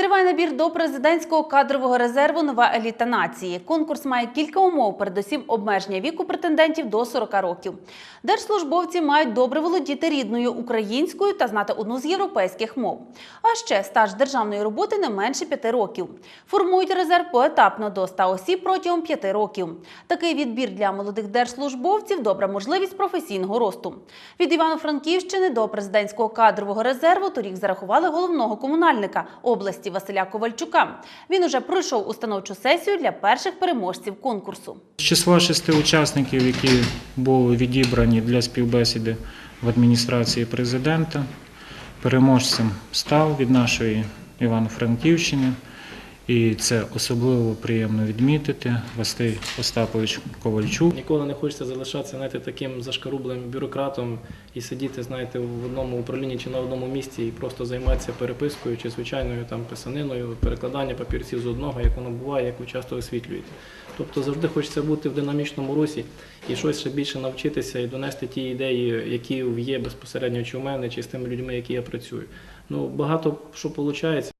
Триває набір до президентського кадрового резерву Нова еліта нації. Конкурс має кілька умов, передусім обмеження віку претендентів до 40 років. Держслужбовці мають добре володіти рідною українською та знати одну з європейських мов. А ще стаж державної роботи не менше 5 років. Формують резерв поетапно до 100 осіб протягом 5 років. Такий відбір для молодих держслужбовців добра можливість професійного росту. Від Івано-Франківщини до президентського кадрового резерву торік зарахували головного комунальника області Василя Ковальчука. Він уже пройшов установчу сесію для перших переможців конкурсу. З числа шести учасників, які були відібрані для співбесіди в адміністрації президента, переможцем став від нашої Івано-Франківщини. І це особливо приємно відмітити Василь Остапович Ковальчук. Ніколи не хочеться залишатися знаєте, таким зашкарублим бюрократом і сидіти знаєте, в одному управлінні чи на одному місці і просто займатися перепискою чи звичайною там писаниною, перекладання папірців з одного, як воно буває, як ви часто висвітлюєте. Тобто завжди хочеться бути в динамічному русі і щось ще більше навчитися і донести ті ідеї, які є безпосередньо чи в мене, чи з тими людьми, які я працюю. Ну багато що виходить.